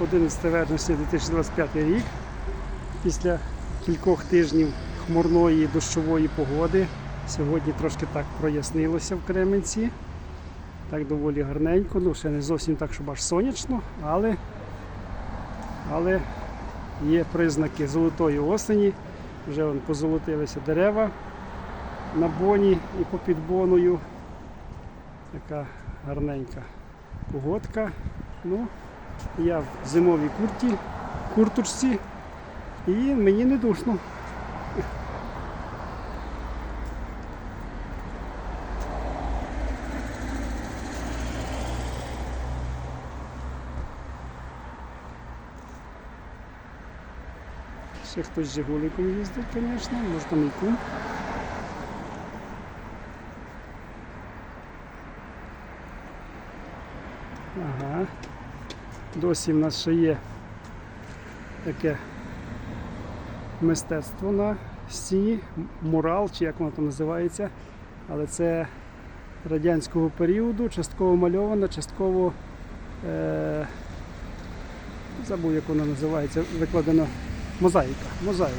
11 вересня 2025 рік. Після кількох тижнів хмурної дощової погоди. Сьогодні трошки так прояснилося в Кременці. Так доволі гарненько, ну ще не зовсім так, щоб аж сонячно, але, але є признаки золотої осені. Вже вон, позолотилися дерева на боні і попід боною. Така гарненька погодка. Ну, я в зимовій курті, курточці і мені не душно. Ще хтось з Жигуликом їздить, звісно, може там і кум. Ага. Досі в нас ще є таке мистецтво на стіні, мурал, чи як воно там називається. Але це радянського періоду, частково мальовано, частково е, забув, як воно називається, викладено мозаїка. мозаїка.